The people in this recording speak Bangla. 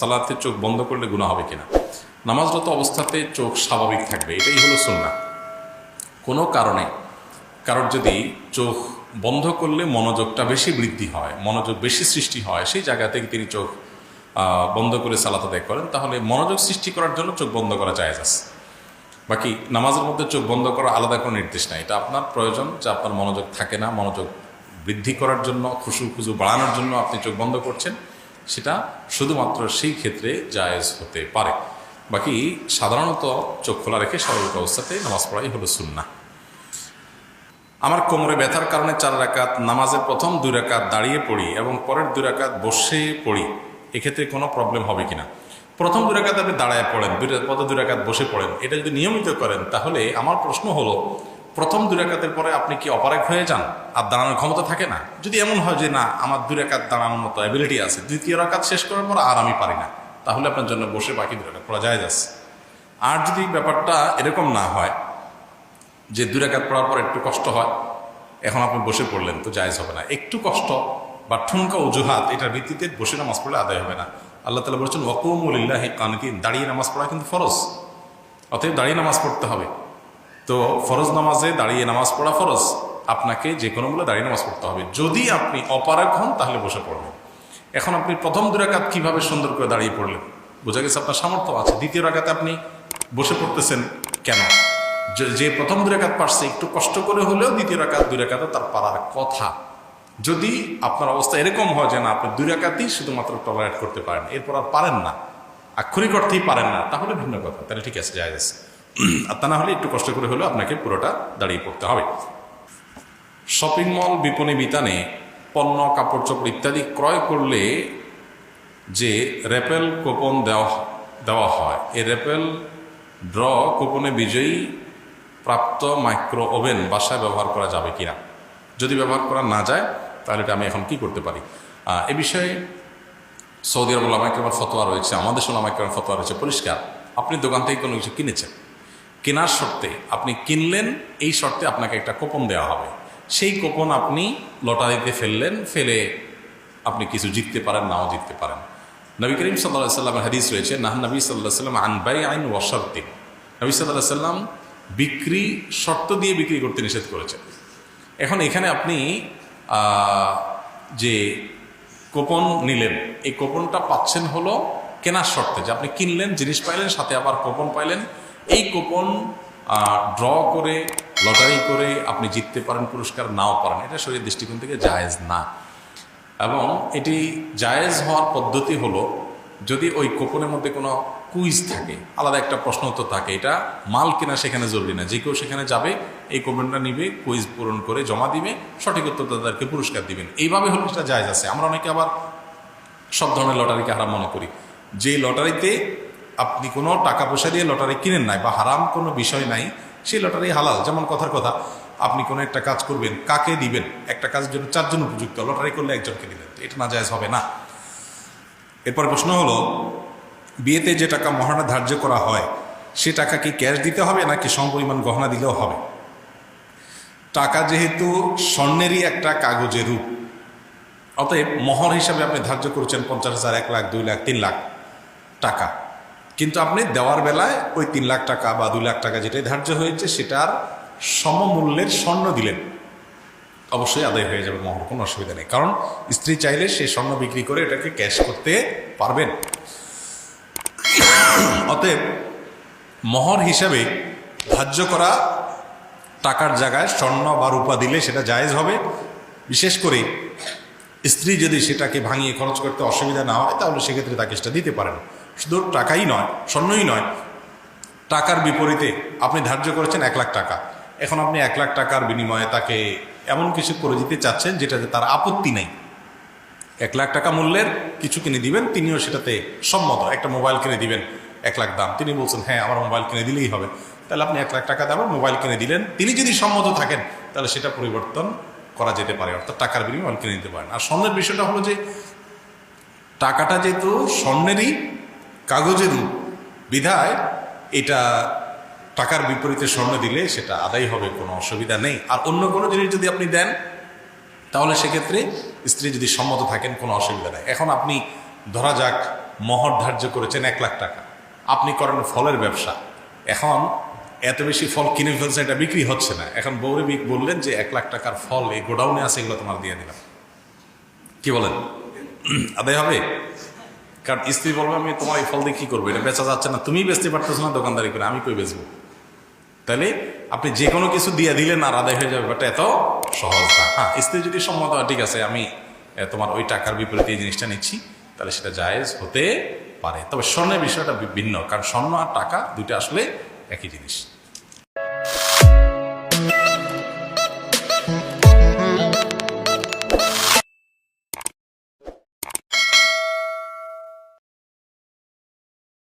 সালাতে চোখ বন্ধ করলে গুণা হবে কিনা? নামাজরত অবস্থাতে চোখ স্বাভাবিক থাকবে, এটাই হলো সুন্না কোনো কারণে কারোর যদি চোখ বন্ধ করলে মনোযোগটা বেশি বৃদ্ধি হয়, মনোযোগ বেশি সৃষ্টি হয়, সেই জায়গা থেকে তিনি চোখ বন্ধ করে সালাত আদায় করেন, তাহলে মনোযোগ সৃষ্টি করার জন্য চোখ বন্ধ করা যায় আছে। বাকি নামাজের মধ্যে চোখ বন্ধ করা আলাদা কোনো নির্দেশ নাই, এটা আপনার প্রয়োজন যে আপনার মনোযোগ থাকে না, মনোযোগ বৃদ্ধি করার জন্য, খুশু খুশু বাড়ানোর জন্য আপনি চোখ বন্ধ করছেন। সেটা শুধুমাত্র সেই ক্ষেত্রে জায়েজ হতে পারে। বাকি সাধারণত চোখ খোলা রেখে স্বাভাবিক অবস্থাতে নামাজ পড়াই হলো সুন্না আমার কোমরে ব্যথার কারণে চার রাকাত নামাজের প্রথম দুই রাকাত দাঁড়িয়ে পড়ি এবং পরের দুই রাকাত বসে পড়ি, এক্ষেত্রে কোনো প্রবলেম হবে কিনা? প্রথম দুই রাকাত আপনি দাঁড়ায় পড়েন দুই পরে দুই রাকাত বসে পড়েন। এটা যদি নিয়মিত করেন, তাহলে আমার প্রশ্ন হলো প্রথম দুই রাকাতের পরে আপনি কি অপারেক হয়ে যান? আর দাঁড়ানোর ক্ষমতা থাকে না। যদি এমন হয় যে না, আমার দুই রাকাত দাঁড়ানোর মতো অ্যাবিলিটি আছে, দ্বিতীয় রাকাত শেষ করার পর আর আমি পারি না, তাহলে আপনার জন্য বসে বাকি দুই রাকাত পড়া যায় যাচ্ছে। আর যদি ব্যাপারটা এরকম না হয়, যে দু রেখাত পড়ার পর একটু কষ্ট হয়, এখন আপনি বসে পড়লেন তো জায়জ হবে না। একটু কষ্ট বা ঠুনকা অজুহাত, এটার ভিত্তিতে বসে নামাজ পড়লে আদায় হবে না। আল্লাহ তালা বলছেন ওকুমুল্লাহ কানকিন দাঁড়িয়ে নামাজ পড়া কিন্তু ফরজ। অতএব দাঁড়িয়ে নামাজ পড়তে হবে। তো ফরজ নামাজে দাঁড়িয়ে নামাজ পড়া ফরজ। আপনাকে যে কোনো মূল্যে দাঁড়িয়ে নামাজ পড়তে হবে। যদি আপনি অপারক হন, তাহলে বসে পড়বেন। এখন আপনি প্রথম দু রাকাত কীভাবে সুন্দর করে দাঁড়িয়ে পড়লেন? বোঝা গেছে আপনার সামর্থ্য আছে। দ্বিতীয় রাকাতে আপনি বসে পড়তেছেন কেন? যে- প্রথম দু রাকাত পারছে, একটু কষ্ট করে হলেও দ্বিতীয় রাকাত, দুই রাকাতে তার পারার কথা। যদি আপনার অবস্থা এরকম হয় যে না, আপনি দুই রাকাতেই শুধুমাত্র টলারেট করতে পারেন, এরপর আর পারেন না। আক্ষরিক অর্থেই পারেন না, তাহলে ভিন্ন কথা। তাহলে ঠিক আছে যায় আছে। আর তা না হলে একটু কষ্ট করে হলেও আপনাকে পুরোটা দাঁড়িয়ে পড়তে হবে। শপিং মল বিপণী বিতানে পণ্য, কাপড়, চোপড় ইত্যাদি ক্রয় করলে যে র্যাপেল কুপন দেওয়া দেওয়া হয়, এই র্যাপেল ড্র কুপনে বিজয়ী প্রাপ্ত মাইক্রো ওভেন বাসায় ব্যবহার করা যাবে কিনা। যদি ব্যবহার করা না যায়, তাহলে এটা আমি এখন কি করতে পারি? এ বিষয়ে সৌদি আরব ওলামাইক্রামের ফতোয়া রয়েছে, আমাদের ওলামাইক্রামের ফতোয়া রয়েছে, পরিষ্কার। আপনি দোকান থেকে কোনো কিছু কিনেছেন? কেনার শর্তে আপনি কিনলেন, এই শর্তে আপনাকে একটা কোপন দেওয়া হবে। সেই কোপন আপনি লটারিতে ফেললেন, ফেলে আপনি কিছু জিততে পারেন, নাও জিততে পারেন। নবী করিম সাল্লাহ সাল্লামের হাদিস রয়েছে, নাহ নবী সাল্লাহ সাল্লাম আনবাই আইন ওয়াশার্তিন নবী সাল্লাহ সাল্লাম বিক্রি, শর্ত দিয়ে বিক্রি করতে নিষেধ করেছেন। এখন এখানে আপনি যে কোপন নিলেন, এই কোপনটা পাচ্ছেন হলো কেনার শর্তে। যে আপনি কিনলেন, জিনিস পাইলেন, সাথে আবার কোপন পাইলেন এই কুপন ড্র করে, লটারি করে আপনি জিততে পারেন, পুরস্কার নাও পারেন, এটা শরীর দৃষ্টিকোণ থেকে জায়েজ না। এবং এটি জায়েজ হওয়ার পদ্ধতি হলো, যদি ওই কুপনের মধ্যে কোনো কুইজ থাকে, আলাদা একটা প্রশ্ন উত্তর থাকে, এটা মাল কিনা সেখানে জরুরি না, যে কেউ সেখানে যাবে, এই কোপনটা নিবে, কুইজ পূরণ করে জমা দিবে, সঠিক উত্তর তাদেরকে পুরস্কার দিবেন। এইভাবে হলে সেটা জায়েজ আছে। আমরা অনেকে আবার সব ধরনের লটারিকে হারাম মনে করি। যে লটারিতে আপনি কোনো টাকা পয়সা দিয়ে লটারি কিনেন নাই বা হারাম কোনো বিষয় নাই, সেই লটারি হালাল, যেমন কথার কথা, আপনি কোনো একটা কাজ করবেন, কাকে দিবেন? একটা কাজের জন্য চারজন উপযুক্ত, লটারি করলে একজনকে দিলেন এটা না হবে না। এরপর প্রশ্ন হলো, বিয়েতে যে টাকা মহারণা ধার্য করা হয়, সে টাকা কি ক্যাশ দিতে হবে নাকি সমপরিমাণ গহনা দিলেও হবে? টাকা যেহেতু স্বর্ণেরই একটা কাগজের রূপ, অতএব মহর হিসাবে আপনি ধার্য করছেন পঞ্চাশ হাজার, এক লাখ, দুই লাখ, তিন লাখ টাকা। কিন্তু আপনি দেওয়ার বেলায় ওই তিন লাখ টাকা বা দুই লাখ টাকা যেটাই ধার্য হয়েছে সেটার সমমূল্যের স্বর্ণ দিলেন। অবশ্যই আদায় হয়ে যাবে, মহর, কোনো অসুবিধা নেই। কারণ স্ত্রী চাইলে সে স্বর্ণ বিক্রি করে এটাকে ক্যাশ করতে পারবেন। অতএব মহর হিসাবে ধার্য করা টাকার জায়গায় স্বর্ণ বা রূপা দিলে সেটা জায়েজ হবে। বিশেষ করে স্ত্রী যদি সেটাকে ভাঙিয়ে খরচ করতে অসুবিধা না হয়, তাহলে সেক্ষেত্রে তাকে সেটা দিতে পারেন। শুধু টাকাই নয়, স্বর্ণই নয়, টাকার বিপরীতে আপনি ধার্য করেছেন এক লাখ টাকা। এখন আপনি এক লাখ টাকার বিনিময়ে তাকে এমন কিছু করে দিতে চাচ্ছেন যেটাতে তার আপত্তি নেই। এক লাখ টাকা মূল্যের কিছু কিনে দিবেন, তিনিও সেটাতে সম্মত। একটা মোবাইল কিনে দিবেন, এক লাখ দাম। তিনি বলছেন হ্যাঁ আমার মোবাইল কিনে দিলেই হবে। তাহলে আপনি এক লাখ টাকা দেবেন মোবাইল কিনে দিলেন, তিনি যদি সম্মত থাকেন, তাহলে সেটা পরিবর্তন করা যেতে পারে, অর্থাৎ টাকার বিনিময়ে কিনে দিতে পারেন। আর স্বর্ণের বিষয়টা হলো যে, টাকাটা যেহেতু স্বর্ণেরই কাগজের রূপ বিধায় এটা টাকার বিপরীতে স্বর্ণ দিলে সেটা আদায় হবে, কোনো অসুবিধা নেই। আর অন্য কোনো জিনিস যদি আপনি দেন, তাহলে সেক্ষেত্রে স্ত্রী যদি সম্মত থাকেন, কোনো অসুবিধা নেই। এখন আপনি ধরা যাক, মহর ধার্য করেছেন এক লাখ টাকা। আপনি করেন ফলের ব্যবসা। এখন এত বেশি ফল কিনে ফেলছে, এটা বিক্রি হচ্ছে না। এখন বৌরে বিক বললেন যে এক লাখ টাকার ফল এই গোডাউনে আছে, এগুলো তোমার দিয়ে দিলাম। কি বলেন? আদায় হবে? কারণ স্ত্রী বলবে, আমি তোমার এই ফল দিয়ে কী করব? এটা বেচা যাচ্ছে না। তুমি বেচতে পারতেছো না, দোকানদারি করে, আমি কই বেচবো? তাহলে আপনি যে কোনো কিছু দিয়ে দিলেন আর আদায় হয়ে যাবে বাট এত সহজ না। হ্যাঁ স্ত্রী যদি সম্মত হয়, ঠিক আছে, আমি তোমার ওই টাকার বিপরীতে এই জিনিসটা নিচ্ছি, তাহলে সেটা জায়েজ হতে পারে। তবে স্বর্ণের বিষয়টা ভিন্ন, কারণ স্বর্ণ আর টাকা দুইটা আসলে একই জিনিস।